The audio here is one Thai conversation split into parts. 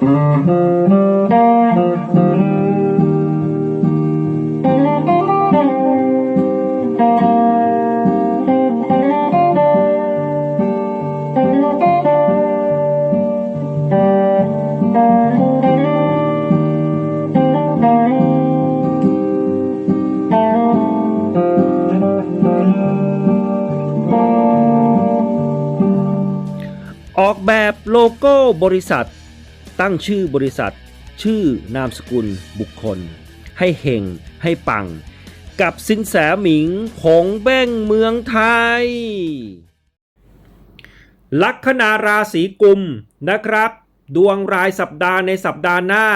ออกแบบโลโก้บริษัท ตั้งชื่อบริษัท ชื่อนามสกุลบุคคล ให้เฮงให้ปัง กับสินแสหมิงผงแบ้งเมืองไทย ลัคนาราศีกุมนะครับ ดวงรายสัปดาห์ในสัปดาห์หน้า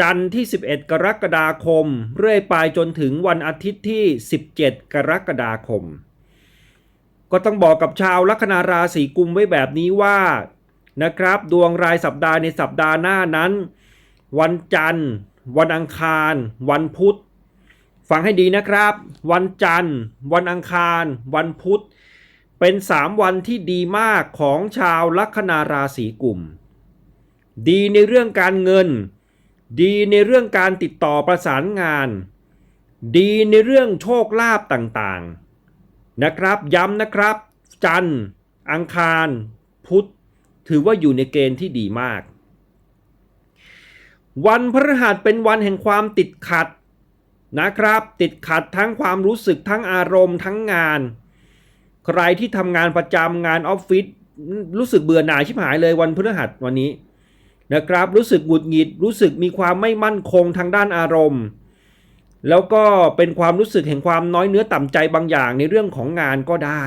จันทร์ที่ 11 กรกฎาคม เรื่อยไปจนถึงวันอาทิตย์ที่ 17 กรกฎาคมก็ต้องบอกกับชาวลัคนาราศีกุมไว้แบบนี้ว่า นะครับ ดวงรายสัปดาห์ในสัปดาห์หน้านั้น วันจันทร์ วันอังคาร วันพุธ ฟังให้ดีนะครับ วันจันทร์ วันอังคาร วันพุธ เป็น 3 วันที่ดีมากของชาวลัคนาราศีกุมดีในเรื่องการเงิน ดีในเรื่องการติดต่อประสานงาน ดีในเรื่องโชคลาภต่างๆ นะครับย้ำนะครับ จันทร์ อังคาร พุธ ถือว่าอยู่ในเกณฑ์ที่ดีมาก วันพฤหัสเป็นวันแห่งความติดขัดนะครับ ติดขัดทั้งความรู้สึกทั้งอารมณ์ทั้งงาน ใครที่ทำงานประจำงานออฟฟิศรู้สึกเบื่อหน่ายชิบหายเลยวันพฤหัสวันนี้นะครับ รู้สึกหงุดหงิดรู้สึกมีความไม่มั่นคงทางด้านอารมณ์ แล้วก็เป็นความรู้สึกแห่งความน้อยเนื้อต่ำใจบางอย่างในเรื่องของงานก็ได้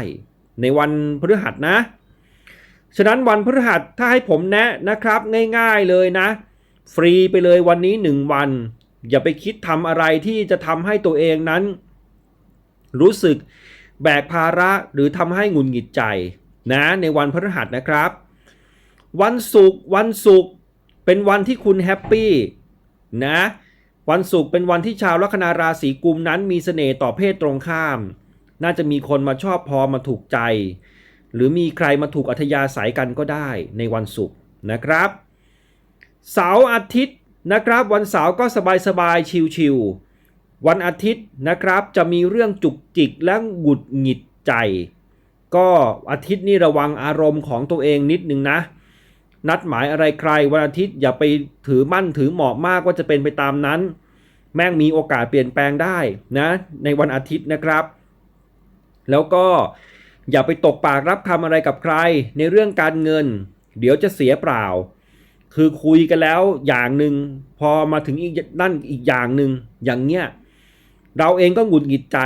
ในวันพฤหัสนะ ฉะนั้นวันพฤหัสถ้าให้ผมแนะนะครับง่ายๆเลยนะ ฟรีไปเลยวันนี้หนึ่งวัน อย่าไปคิดทำอะไรที่จะทำให้ตัวเองนั้น รู้สึกแบกภาระหรือทำให้หงุนหงิดใจนะในวันพฤหัสนะครับ วันศุกร์วันศุกร์เป็นวันที่คุณแฮปปี้นะวันศุกร์เป็นวันที่ชาวลัคนาราศีกุมนั้นมีเสน่ห์ต่อเพศตรงข้าม น่าจะมีคนมาชอบพอมาถูกใจ หรือมีใครมาถูกอัธยาศัยกันก็ได้ในวันศุกร์นะครับ เสาร์อาทิตย์นะครับ วันเสาร์ก็สบายๆชิลๆวันอาทิตย์นะครับจะมีเรื่องจุกจิกและหงุดหงิดใจ ก็อาทิตย์นี้ระวังอารมณ์ของตัวเองนิดนึงนะ นัดหมายอะไรใครวันอาทิตย์อย่าไปถือมั่นถือเหมาะมากว่าจะเป็นไปตามนั้น แม่งมีโอกาสเปลี่ยนแปลงได้นะในวันอาทิตย์นะครับ แล้วก็ อย่าไปตกปากรับคำอะไรกับใครในเรื่องการเงิน เดี๋ยวจะเสียเปล่า คือคุยกันแล้วอย่างหนึ่งพอมาถึงอีกนั่นอีกอย่างหนึ่งอย่างเงี้ยเราเองก็หงุดหงิดใจ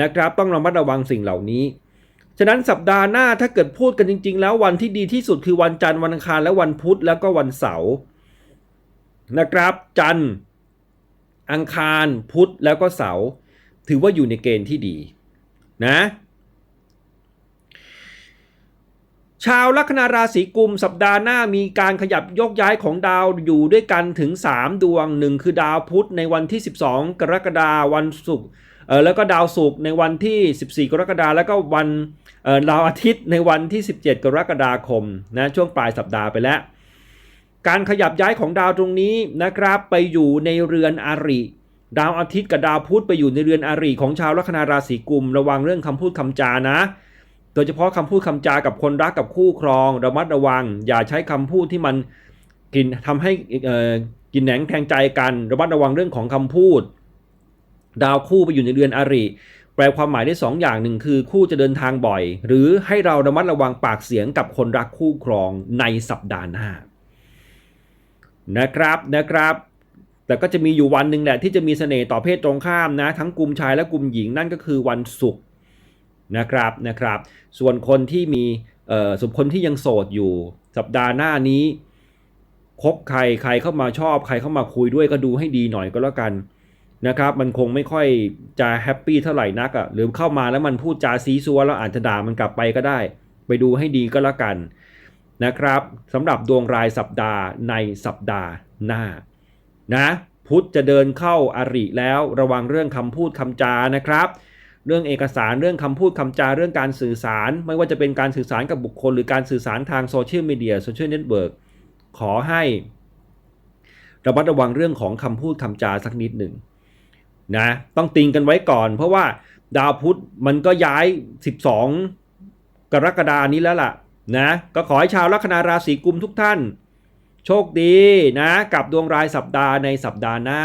นะครับ ต้องระมัดระวังสิ่งเหล่านี้ ฉะนั้นสัปดาห์หน้าถ้าเกิดพูดกันจริง ๆ แล้ววันที่ดีที่สุดคือวันจันทร์วันอังคารและวันพุธแล้วก็วันเสาร์นะครับ จันทร์อังคารพุธแล้วก็เสาร์ถือว่าอยู่ในเกณฑ์ที่ดีนะ ชาวลัคนาราศีกุม สัปดาห์หน้ามีการขยับยกย้ายของดาวอยู่ด้วยกันถึง 3 ดวงหนึ่งคือดาวพุธในวันที่ 12 กรกฎาคมวันศุกร์เออแล้วก็ดาวศุกร์ในวันที่ 14 กรกฎาคมแล้วก็วันเออดาวอาทิตย์ในวันที่ 17 กรกฎาคมนะช่วงปลายสัปดาห์ไปแล้ว การขยับย้ายของดาวตรงนี้นะครับไปอยู่ในเรือนอาริดาวอาทิตย์กับดาวพุธไปอยู่ในเรือนอาริของชาวลัคนาราศีกุม ระวังเรื่องคำพูดคำจานะ โดยเฉพาะคำพูดคำจากับคนรักกับคู่ครองระมัดระวัง อย่าใช้คำพูดที่มันกินทำให้เอ่อกินแหนงแทงใจกันระมัดระวังเรื่องของคำพูด ดาวคู่ไปอยู่ในเรือนอริ แปลความหมายได้สองอย่างหนึ่งคือคู่จะเดินทางบ่อย หรือให้เราระมัดระวังปากเสียงกับคนรักคู่ครองในสัปดาห์หน้านะครับนะครับ แต่ก็จะมีอยู่วันหนึ่งแหละที่จะมีเสน่ห์ต่อเพศตรงข้ามนะ ทั้งกลุ่มชายและกลุ่มหญิงนั่นก็คือวันศุกร์ นะครับนะครับ ส่วนคนที่มีเอ่อส่วนคนที่ยังโสดอยู่ สัปดาห์หน้านี้คบใครใครเข้ามาชอบ ใครเข้ามาคุยด้วยก็ดูให้ดีหน่อยก็แล้วกันนะครับมันคงไม่ค่อยจะแฮปปี้เท่าไหร่นักอะ่ะหรือเข้ามาแล้วมันพูดจาซีซัวแล้วอาจจะด่ามันกลับไปก็ได้ ไปดูให้ดีก็แล้วกันนะครับสำหรับดวงรายสัปดาห์ในสัปดาห์หน้านะพุธจะเดินเข้าอาริแล้วระวังเรื่องคำพูดคำจานะครับ เรื่องเอกสารเรื่องคำพูดคำจาเรื่องการสื่อสาร ไม่ว่าจะเป็นการสื่อสารกับบุคคล หรือการสื่อสารทางโซเชียลมีเดียโซเชียลเน็ตเวิร์กขอให้ระมัดระวังเรื่องของคำพูดคำจาสักนิดหนึ่งนะต้องติงกันไว้ก่อน เพราะว่าดาวพุธมันก็ย้าย 12 กรกฎานี้แล้วล่ะนะก็ขอให้ชาวลัคนาราศีกุมทุกท่าน โชคดีนะกับดวงรายสัปดาห์ในสัปดาห์หน้า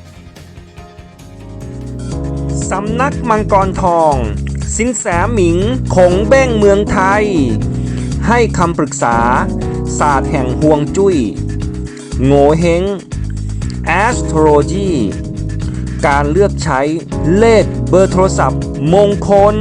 สำนักมังกรทอง สินแสหมิงขงเบ้งเมืองไทย ให้คำปรึกษา ศาสตร์แห่งห่วงจุย้ย โงเฮง astrology การเลือกใช้เลขเบอร์โทรศัพท์มงคล